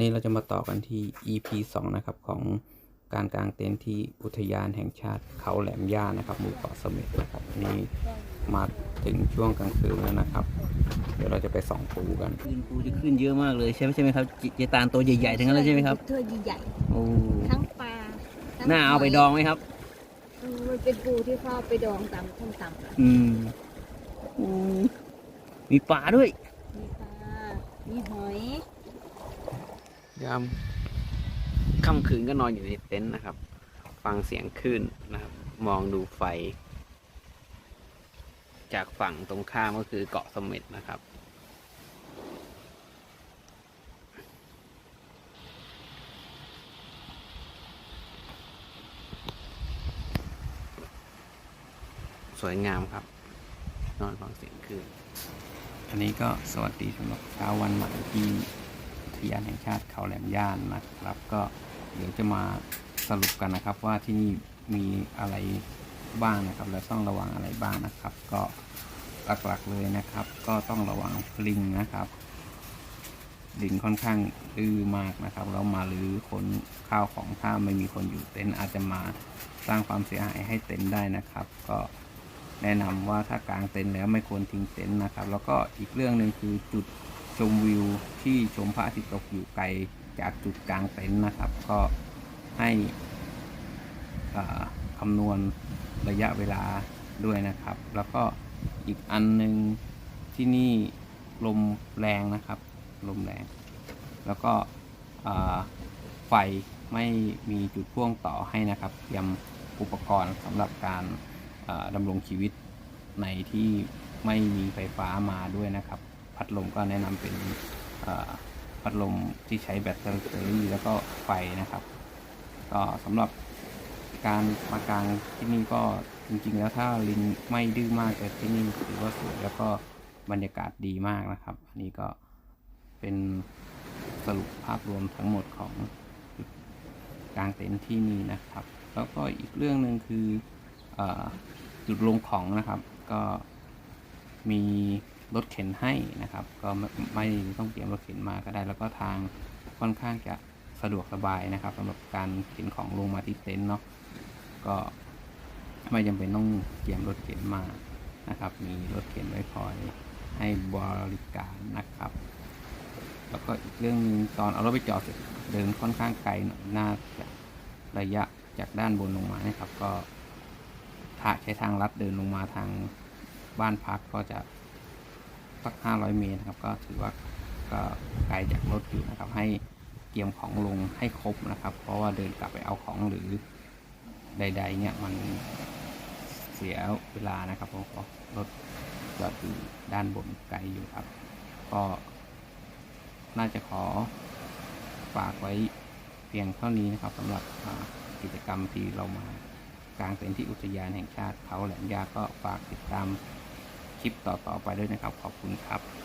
นี่เราจะมาต่อกันที่ EP 2 นะครับ ของการกางเต็นท์ที่อุทยานแห่งชาติเขาแหลมย่านะครับ หมู่เกาะเสม็ดนะครับ นี่มาถึงช่วงกลางคืนแล้วนะครับ เดี๋ยวเราจะไปส่องปูกันคืนปูจะขึ้นเยอะมากเลยใช่ไหมใช่ไหมครับจิเจตานตัวใหญ่ๆทั้งนั้นเลยใช่ไหมครับตัวใหญ่โอ้ๆทั้งปลาทั้งน่าเอาไปดองไหมครับเออมันเป็นปูที่เขาเอาไปดองตามส้มตำอะอืมอืมมีปลาด้วย มีปลา มีหอย ยามค่ำคืนก็นอนอยู่ในเต็นท์นะครับ ฟังเสียงคลื่นนะครับ มองดูไฟ จากฝั่งตรงข้ามก็คือเกาะสม็ดนะครับ สวยงามครับ นอนฟังเสียงคลื่นอันนี้ก็สวัสดีสำหรับเช้าวันใหม่ที่ ทยานแห่งชาติเขาแหลมย่านนะครับ ก็เดี๋ยวจะมาสรุปกันนะครับว่าที่นี่มีอะไรบ้างนะครับ และต้องระวังอะไรบ้างนะครับ ก็หลักๆเลยนะครับ ก็ต้องระวังลิงนะครับลิงค่อนข้างดื้อมากนะครับแล้วมาลือคนข้าวของถ้าไม่มีคนอยู่เต็นท์อาจจะมาสร้างความเสียหายให้เต็นท์ได้นะครับ ก็แนะนำว่าถ้ากางเต็นท์แล้วไม่ควรทิ้งเต็นท์นะครับ แล้วก็อีกเรื่องหนึ่งคือจุด ชมวิวที่ชมพระอาทิตย์ตกอยู่ไกลจากจุดกลางเต็นท์นะครับ ก็ให้คำนวณระยะเวลาด้วยนะครับ แล้วก็อีกอันหนึ่งที่นี่ลมแรงนะครับ ลมแรง แล้วก็ไฟไม่มีจุดพ่วงต่อให้นะครับ เตรียมอุปกรณ์สำหรับการดำรงชีวิตในที่ไม่มีไฟฟ้ามาด้วยนะครับ พัดลมก็แนะนำเป็นพัดลมที่ใช้แบตเตอรี่แล้วก็ไฟนะครับ ก็สำหรับการมากางที่นี่ก็จริงๆ แล้วถ้าลิงไม่ดื้อมากแต่ที่นี่ถือว่าสวยแล้วก็บรรยากาศดีมากนะครับ อันนี้ก็เป็นสรุปภาพรวมทั้งหมดของจุดกางเต็นท์ที่นี่นะครับ แล้วก็อีกเรื่องหนึ่งคืออจุดลงของนะครับ ก็มี รถเข็นให้นะครับ ก็ไม่ต้องเตรียมรถเข็นมาก็ได้ แล้วก็ทางค่อนข้างจะสะดวกสบายนะครับสำหรับการเข็นของลงมาที่เต็นท์เนาะก็ไม่จำเป็นต้องเตรียมรถเข็นมานะครับ มีรถเข็นไว้คอยให้บริการนะครับ แล้วก็อีกเรื่องนึงตอนเอารถไปจอดเสร็จเดินค่อนข้างไกลหน่อยน่าจะระยะจากด้านบนลงมานะครับ ก็ถ้าใช้ทางลัดเดินลงมาทางบ้านพักก็จะ สักห้าร้อยเมตรนะครับ ก็ถือว่าก็ไกลจากรถอยู่นะครับ ให้เตรียมของลงให้ครบนะครับ เพราะว่าเดินกลับไปเอาของหรือใด ๆ เนี่ยมันเสียเวลานะครับเพราะรถจอดอยู่ด้านบนไกลอยู่ครับ ก็น่าจะขอฝากไว้เพียงเท่านี้นะครับสำหรับกิจกรรมที่เรามากลางเต็นท์ที่อุทยานแห่งชาติเขาแหลมยาก็ฝากติดตาม ลิปต่อๆไปด้วยนะครับ ขอบคุณครับ